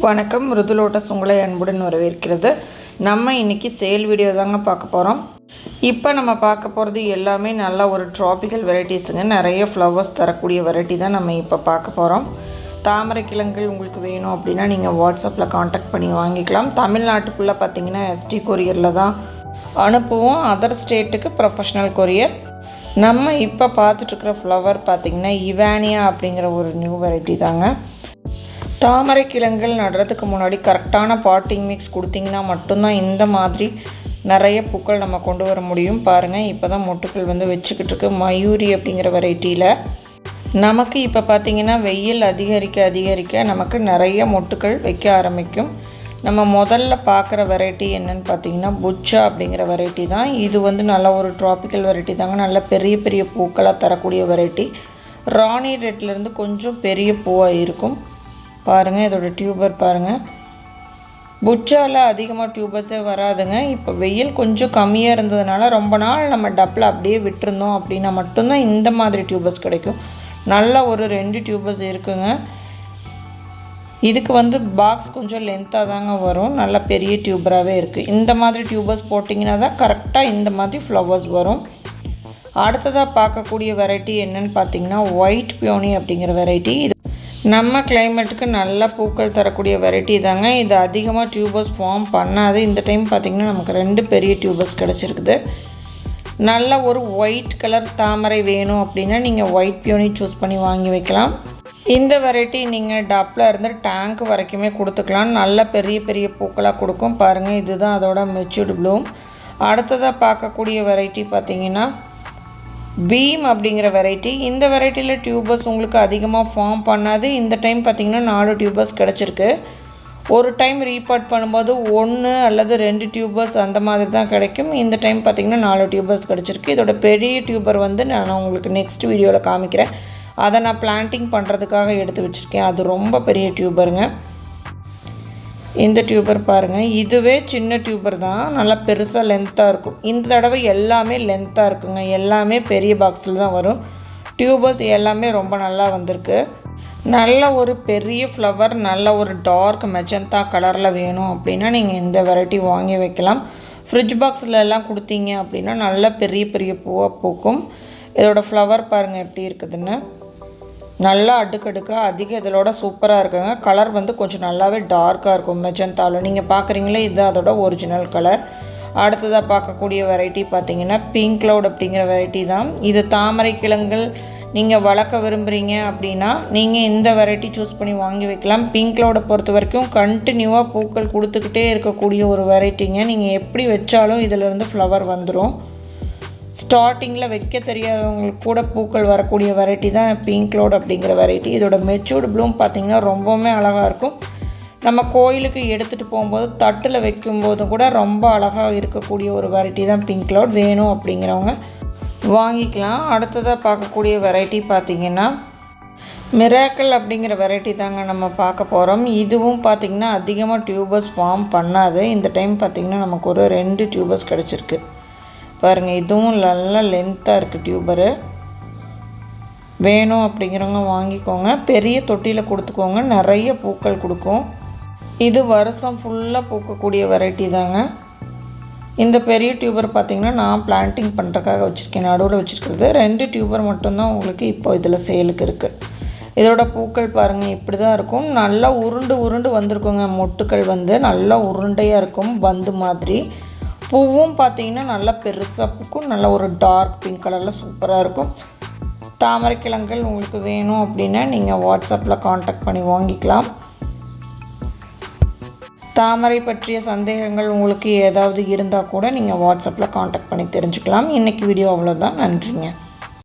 வணக்கம். மிருதுலோட்டஸ் உங்களை அன்புடன் வரவேற்கிறது. நம்ம இன்றைக்கி சேல் வீடியோ தாங்க பார்க்க போகிறோம் இப்போ நம்ம பார்க்க போகிறது எல்லாமே நல்லா ஒரு ட்ராபிக்கல் வெரைட்டிஸுங்க நிறைய ஃப்ளவர்ஸ் தரக்கூடிய வெரைட்டி தான் நம்ம இப்போ பார்க்க போகிறோம் தாமரை கிழங்குகள் உங்களுக்கு வேணும் அப்படின்னா நீங்கள் வாட்ஸ்அப்பில் காண்டாக்ட் பண்ணி வாங்கிக்கலாம். தமிழ்நாட்டுக்குள்ளே பார்த்தீங்கன்னா எஸ்டி கொரியரில் தான் அனுப்புவோம். அதர் ஸ்டேட்டுக்கு ப்ரொஃபஷ்னல் கொரியர் நம்ம இப்போ பார்த்துட்ருக்குற ஃப்ளவர் பார்த்திங்கன்னா இவானியா அப்படிங்கிற ஒரு நியூ வெரைட்டி தாங்க. தாமரை கிழங்குகள் நடுறதுக்கு முன்னாடி கரெக்டான பாட்டிங் மிக்ஸ் கொடுத்தீங்கன்னா மட்டும்தான் இந்த மாதிரி நிறைய பூக்கள் நம்ம கொண்டு வர முடியும். பாருங்கள் இப்போ தான் மொட்டுக்கள் வந்து வச்சுக்கிட்டு இருக்கு. மயூரி அப்படிங்கிற வெரைட்டியில் நமக்கு இப்போ பார்த்திங்கன்னா வெயில் அதிகரிக்க அதிகரிக்க நமக்கு நிறைய மொட்டுக்கள் வைக்க ஆரம்பிக்கும். நம்ம முதல்ல பார்க்குற வெரைட்டி என்னன்னு பார்த்தீங்கன்னா புச்சா அப்படிங்கிற வெரைட்டி தான். இது வந்து நல்ல ஒரு ட்ராபிக்கல் வெரைட்டி தாங்க. நல்ல பெரிய பெரிய பூக்களாக தரக்கூடிய வெரைட்டி ராணி ரெட்லேருந்து கொஞ்சம் பெரிய பூவாக இருக்கும். பாருங்கள் இதோட டியூபர் பாருங்கள் புச்சாவில் அதிகமாக டியூபர்ஸே வராதுங்க. இப்போ வெயில் கொஞ்சம் கம்மியாக இருந்ததுனால ரொம்ப நாள் நம்ம டப்பில் அப்படியே விட்டுருந்தோம் அப்படின்னா மட்டும்தான் இந்த மாதிரி டியூபர்ஸ் கிடைக்கும். நல்ல ஒரு ரெண்டு டியூபர்ஸ் இருக்குங்க. இதுக்கு வந்து பாக்ஸ் கொஞ்சம் லென்த்தாக தாங்க வரும். நல்ல பெரிய டியூபராகவே இருக்குது இந்த மாதிரி டியூபர்ஸ் போட்டிங்கன்னா தான் கரெக்டாக இந்த மாதிரி ஃப்ளவர்ஸ் வரும். அடுத்ததாக பார்க்கக்கூடிய வெரைட்டி என்னென்னு பார்த்தீங்கன்னா ஒயிட் பியோனி அப்படிங்கிற வெரைட்டி இது நம்ம கிளைமேட்டுக்கு நல்ல பூக்கள் தரக்கூடிய வெரைட்டி தாங்க. இது அதிகமாக டியூபர்ஸ் ஃபார்ம் பண்ணாது. இந்த டைம் பார்த்திங்கன்னா நமக்கு ரெண்டு பெரிய டியூபர்ஸ் கிடச்சிருக்குது. நல்ல ஒரு ஒயிட் கலர் தாமரை வேணும் அப்படின்னா நீங்கள் ஒயிட் பியோனி சூஸ் பண்ணி வாங்கி வைக்கலாம். இந்த வெரைட்டி நீங்கள் டப்பில் இருந்து டேங்க் வரைக்குமே கொடுத்துக்கலாம். நல்ல பெரிய பெரிய பூக்களாக கொடுக்கும். பாருங்கள் இதுதான் அதோட மெச்சூர்டு ப்ளூம் அடுத்ததாக பார்க்கக்கூடிய வெரைட்டி பார்த்தீங்கன்னா பீம் அப்படிங்கிற வெரைட்டி இந்த வெரைட்டியில் டியூபர்ஸ் உங்களுக்கு அதிகமாக ஃபார்ம் பண்ணாது. இந்த டைம் பார்த்திங்கன்னா நாலு டியூபர்ஸ் கிடச்சிருக்கு. ஒரு டைம் ரீபார்ட் பண்ணும்போது ஒன்று அல்லது ரெண்டு டியூபர்ஸ் அந்த மாதிரி தான் கிடைக்கும். இந்த டைம் பார்த்திங்கன்னா நாலு டியூபர்ஸ் கிடச்சிருக்கு. இதோட பெரிய டியூபர் வந்து நான் உங்களுக்கு நெக்ஸ்ட் வீடியோவில் காமிக்கிறேன். அதை நான் பிளான்டிங் பண்ணுறதுக்காக எடுத்து வச்சுருக்கேன். அது ரொம்ப பெரிய டியூபருங்க இந்த டியூபர் பாருங்கள் இதுவே சின்ன டியூபர் தான். நல்லா பெருசாக லென்த்தாக இருக்கும். இந்த தடவை எல்லாமே லென்த்தாக இருக்குங்க. எல்லாமே பெரிய பாக்ஸில் தான் வரும். டியூபர்ஸ் எல்லாமே ரொம்ப நல்லா வந்திருக்கு. நல்ல ஒரு பெரிய ஃப்ளவர் நல்ல ஒரு டார்க் மெஜந்தா கலரில் வேணும் அப்படின்னா நீங்கள் இந்த வெரைட்டி வாங்கி வைக்கலாம். ஃப்ரிட்ஜ் பாக்ஸில் எல்லாம் கொடுத்தீங்க அப்படின்னா நல்ல பெரிய பெரிய பூவாக பூக்கும். இதோடய ஃப்ளவர் பாருங்கள் எப்படி இருக்குதுன்னு. நல்லா அடுக்கடுக்காக அதிக இதோட சூப்பராக இருக்குங்க. கலர் வந்து கொஞ்சம் நல்லாவே டார்க்காக இருக்கும். மெஜந்தாலும் நீங்கள் பார்க்குறீங்களே இது அதோட ஒரிஜினல் கலர் அடுத்ததாக பார்க்கக்கூடிய வெரைட்டி பார்த்தீங்கன்னா பிங்க் க்ளவுட் அப்படிங்கிற வெரைட்டி தான். இது தாமரை கிழங்குகள் நீங்கள் வளர்க்க விரும்புகிறீங்க அப்படின்னா நீங்கள் இந்த வெரைட்டி சூஸ் பண்ணி வாங்கி வைக்கலாம். பிங்க் க்ளவுடை பொறுத்த வரைக்கும் கண்டினியூவாக பூக்கள் கொடுத்துக்கிட்டே இருக்கக்கூடிய ஒரு வெரைட்டிங்க நீங்கள் எப்படி வச்சாலும் இதிலேருந்து ஃப்ளவர் வந்துடும் ஸ்டார்டிங்கில் வைக்க தெரியாதவங்களுக்கு கூட பூக்கள் வரக்கூடிய வெரைட்டி தான் பிங்க் லோட் அப்படிங்கிற வெரைட்டி இதோட மெச்சூர்டு ப்ளூம் பார்த்திங்கன்னா ரொம்பவுமே அழகாக இருக்கும். நம்ம கோயிலுக்கு எடுத்துகிட்டு போகும்போது தட்டில் வைக்கும்போதும் கூட ரொம்ப அழகாக இருக்கக்கூடிய ஒரு வெரைட்டி தான் பிங்க் லோட் வேணும் அப்படிங்கிறவங்க வாங்கிக்கலாம். அடுத்ததாக பார்க்கக்கூடிய வெரைட்டி பார்த்திங்கன்னா மிராக்கல் அப்படிங்கிற வெரைட்டி தாங்க நம்ம பார்க்க போகிறோம் இதுவும் பார்த்திங்கன்னா அதிகமாக டியூபர்ஸ் ஃபார்ம் பண்ணாது. இந்த டைம் பார்த்திங்கன்னா நமக்கு ஒரு ரெண்டு டியூபர்ஸ் கிடச்சிருக்கு. பாருங்கள் இதுவும் நல்லா லென்த்தாக இருக்குது டியூபரு வேணும் அப்படிங்கிறவங்க வாங்கிக்கோங்க. பெரிய தொட்டியில் கொடுத்துக்கோங்க. நிறைய பூக்கள் கொடுக்கும். இது வருஷம் ஃபுல்லாக பூக்கக்கூடிய வெரைட்டி தாங்க. இந்த பெரிய டியூபர் பார்த்திங்கன்னா நான் பிளான்டிங் பண்ணுறக்காக வச்சுருக்கேன். நடுவில் வச்சுருக்கிறது. ரெண்டு டியூபர் மட்டும்தான் உங்களுக்கு இப்போ இதில் சேலுக்கு இருக்குது இதோட பூக்கள் பாருங்கள் இப்படி தான் இருக்கும். நல்லா உருண்டு உருண்டு வந்திருக்குங்க. மொட்டுக்கள் வந்து நல்லா உருண்டையாக இருக்கும். பந்து மாதிரி. பூவும் பார்த்தீங்கன்னா நல்லா பெருசாக பூக்கும். நல்ல ஒரு டார்க் பிங்க் கலரில் சூப்பராக இருக்கும். தாமரை கிழங்குகள் உங்களுக்கு வேணும் அப்படின்னா நீங்கள் வாட்ஸ்அப்பில் காண்டாக்ட் பண்ணி வாங்கிக்கலாம். தாமரை பற்றிய சந்தேகங்கள் உங்களுக்கு ஏதாவது இருந்தால் கூட நீங்கள் வாட்ஸ்அப்பில் காண்டாக்ட் பண்ணி தெரிஞ்சுக்கலாம். இன்றைக்கி வீடியோ அவ்வளோதான் நன்றிங்க.